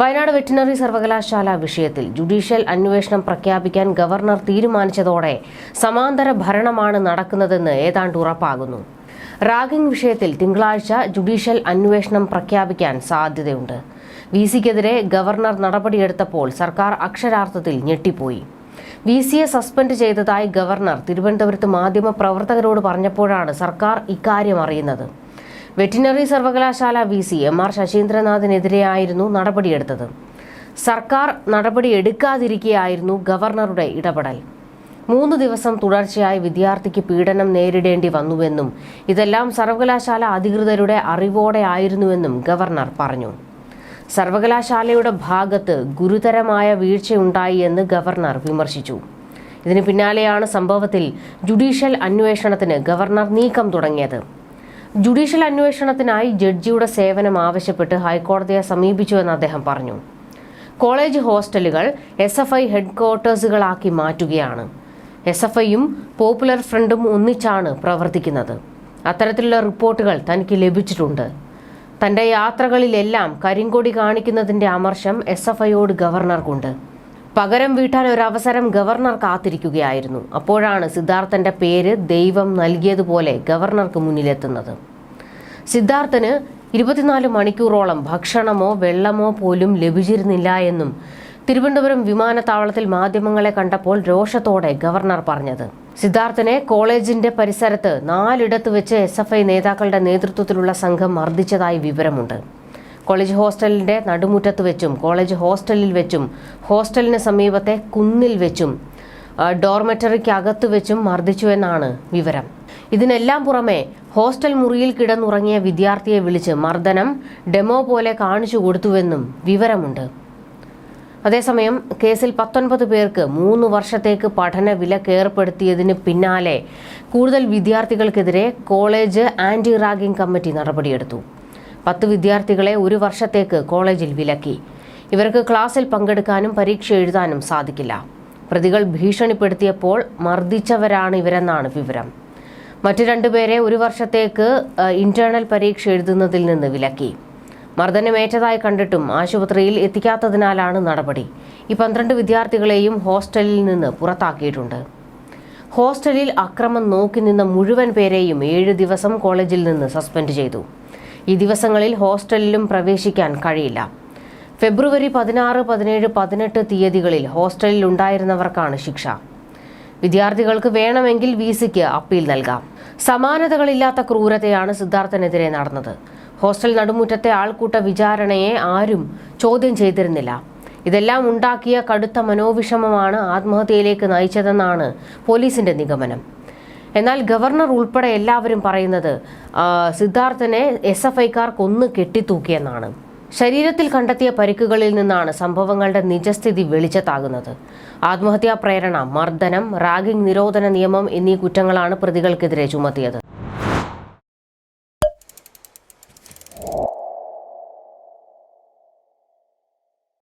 Wayanad veterinary സർവകലാശാല വിഷയത്തിൽ judicial അന്വേഷണം പ്രഖ്യാപിക്കാൻ ഗവർണർ തീരുമാനിച്ചതോടെ സമാന്തര ഭരണമാണ് നടക്കുന്നതെന്ന് ഏതാണ്ട് ഉറപ്പാകുന്നു. റാഗിംഗ് വിഷയത്തിൽ തിങ്കളാഴ്ച ജുഡീഷ്യൽ അന്വേഷണം പ്രഖ്യാപിക്കാൻ സാധ്യതയുണ്ട്. വി സിക്കെതിരെ ഗവർണർ നടപടിയെടുത്തപ്പോൾ സർക്കാർ അക്ഷരാർത്ഥത്തിൽ ഞെട്ടിപ്പോയി. വി സിയെ സസ്പെൻഡ് ചെയ്തതായി ഗവർണർ തിരുവനന്തപുരത്ത് മാധ്യമപ്രവർത്തകരോട് പറഞ്ഞപ്പോഴാണ് സർക്കാർ ഇക്കാര്യം അറിയുന്നത്. വെറ്റിനറി സർവകലാശാല വി സി എം ആർ ശശീന്ദ്രനാഥിനെതിരെയായിരുന്നു നടപടിയെടുത്തത്. സർക്കാർ നടപടി എടുക്കാതിരിക്കെയായിരുന്നു ഗവർണറുടെ ഇടപെടൽ. മൂന്ന് ദിവസം തുടർച്ചയായി വിദ്യാർത്ഥിക്ക് പീഡനം നേരിടേണ്ടി വന്നുവെന്നും ഇതെല്ലാം സർവകലാശാല അധികൃതരുടെ അറിവോടെ ആയിരുന്നുവെന്നും ഗവർണർ പറഞ്ഞു. സർവകലാശാലയുടെ ഭാഗത്ത് ഗുരുതരമായ വീഴ്ചയുണ്ടായി എന്ന് ഗവർണർ വിമർശിച്ചു. ഇതിന് പിന്നാലെയാണ് സംഭവത്തിൽ ജുഡീഷ്യൽ അന്വേഷണത്തിന് ഗവർണർ നീക്കം തുടങ്ങിയത്. ജുഡീഷ്യൽ അന്വേഷണത്തിനായി ജഡ്ജിയുടെ സേവനം ആവശ്യപ്പെട്ട് ഹൈക്കോടതിയെ സമീപിച്ചുവെന്ന് അദ്ദേഹം പറഞ്ഞു. കോളേജ് ഹോസ്റ്റലുകൾ എസ് എഫ് ഐ ഹെഡ്ക്വാർട്ടേഴ്സുകളാക്കി മാറ്റുകയാണ്. എസ് എഫ് ഐയും പോപ്പുലർ ഫ്രണ്ടും ഒന്നിച്ചാണ് പ്രവർത്തിക്കുന്നത്. അത്തരത്തിലുള്ള റിപ്പോർട്ടുകൾ തനിക്ക് ലഭിച്ചിട്ടുണ്ട്. തന്റെ യാത്രകളിലെല്ലാം കരിങ്കൊടി കാണിക്കുന്നതിന്റെ അമർഷം എസ് എഫ് ഐയോട് ഗവർണർക്കുണ്ട്. പകരം വീട്ടാൻ ഒരു അവസരം ഗവർണർ കാത്തിരിക്കുകയായിരുന്നു. അപ്പോഴാണ് സിദ്ധാർത്ഥന്റെ പേര് ദൈവം നൽകിയതുപോലെ ഗവർണർക്ക് മുന്നിലെത്തുന്നത്. സിദ്ധാർത്ഥന് ഇരുപത്തിനാല് മണിക്കൂറോളം ഭക്ഷണമോ വെള്ളമോ പോലും ലഭിച്ചിരുന്നില്ല എന്നും തിരുവനന്തപുരം വിമാനത്താവളത്തിൽ മാധ്യമങ്ങളെ കണ്ടപ്പോൾ രോഷത്തോടെ ഗവർണർ പറഞ്ഞത്. സിദ്ധാർത്ഥനെ കോളേജിന്റെ പരിസരത്ത് നാലിടത്ത് വെച്ച് എസ് നേതാക്കളുടെ നേതൃത്വത്തിലുള്ള സംഘം മർദ്ദിച്ചതായി വിവരമുണ്ട്. കോളേജ് ഹോസ്റ്റലിന്റെ നടുമുറ്റത്ത് വെച്ചും കോളേജ് ഹോസ്റ്റലിൽ വെച്ചും ഹോസ്റ്റലിന് സമീപത്തെ കുന്നിൽ വെച്ചും ഡോർമെറ്ററിക്കകത്ത് വെച്ചും മർദ്ദിച്ചു എന്നാണ് വിവരം. ഇതിനെല്ലാം പുറമെ ഹോസ്റ്റൽ മുറിയിൽ കിടന്നുറങ്ങിയ വിദ്യാർത്ഥിയെ വിളിച്ച് മർദ്ദനം ഡെമോ പോലെ കാണിച്ചു കൊടുത്തുവെന്നും വിവരമുണ്ട്. അതേസമയം കേസിൽ പത്തൊൻപത് പേർക്ക് മൂന്ന് വർഷത്തേക്ക് പഠന വിലക്ക് ഏർപ്പെടുത്തിയതിന് പിന്നാലെ കൂടുതൽ വിദ്യാർത്ഥികൾക്കെതിരെ കോളേജ് ആന്റി റാഗിംഗ് കമ്മിറ്റി നടപടിയെടുത്തു. പത്ത് വിദ്യാർത്ഥികളെ ഒരു വർഷത്തേക്ക് കോളേജിൽ വിലക്കി. ഇവർക്ക് ക്ലാസ്സിൽ പങ്കെടുക്കാനും പരീക്ഷ എഴുതാനും സാധിക്കില്ല. പ്രതികൾ ഭീഷണിപ്പെടുത്തിയപ്പോൾ മർദ്ദിച്ചവരാണ് ഇവരെന്നാണ് വിവരം. മറ്റു രണ്ടുപേരെ ഒരു വർഷത്തേക്ക് ഇന്റേണൽ പരീക്ഷ എഴുതുന്നതിൽ നിന്ന് വിലക്കി. മർദ്ദനമേറ്റതായി കണ്ടിട്ടും ആശുപത്രിയിൽ എത്തിക്കാത്തതിനാലാണ് നടപടി. ഈ പന്ത്രണ്ട് വിദ്യാർത്ഥികളെയും ഹോസ്റ്റലിൽ നിന്ന് പുറത്താക്കിയിട്ടുണ്ട്. ഹോസ്റ്റലിൽ അക്രമം നോക്കി നിന്ന മുഴുവൻ പേരെയും ഏഴ് ദിവസം കോളേജിൽ നിന്ന് സസ്പെൻഡ് ചെയ്തു. ഈ ദിവസങ്ങളിൽ ഹോസ്റ്റലിലും പ്രവേശിക്കാൻ കഴിയില്ല. ഫെബ്രുവരി പതിനാറ് പതിനേഴ് പതിനെട്ട് തീയതികളിൽ ഹോസ്റ്റലിൽ ഉണ്ടായിരുന്നവർക്കാണ് ശിക്ഷ. വിദ്യാർത്ഥികൾക്ക് വേണമെങ്കിൽ വി സിക്ക് അപ്പീൽ നൽകാം. സമാനതകളില്ലാത്ത ക്രൂരതയാണ് സിദ്ധാർത്ഥനെതിരെ നടന്നത്. ഹോസ്റ്റൽ നടുമുറ്റത്തെ ആൾക്കൂട്ട വിചാരണയെ ആരും ചോദ്യം ചെയ്തിരുന്നില്ല. ഇതെല്ലാം ഉണ്ടാക്കിയ കടുത്ത മനോവിഷമമാണ് ആത്മഹത്യയിലേക്ക് നയിച്ചതെന്നാണ് പോലീസിന്റെ നിഗമനം. എന്നാൽ ഗവർണർ ഉൾപ്പെടെ എല്ലാവരും പറയുന്നത് സിദ്ധാർത്ഥനെ എസ് എഫ് ഐക്കാർ കൊന്നു കെട്ടിത്തൂക്കിയെന്നാണ് ശരീരത്തിൽ കണ്ടെത്തിയ പരിക്കുകളിൽ നിന്നാണ് സംഭവങ്ങളുടെ നിജസ്ഥിതി വെളിച്ചത്താകുന്നത്. ആത്മഹത്യാ പ്രേരണ മർദ്ദനം റാഗിംഗ് നിരോധന നിയമം എന്നീ കുറ്റങ്ങളാണ് പ്രതികൾക്കെതിരെ ചുമത്തിയത്.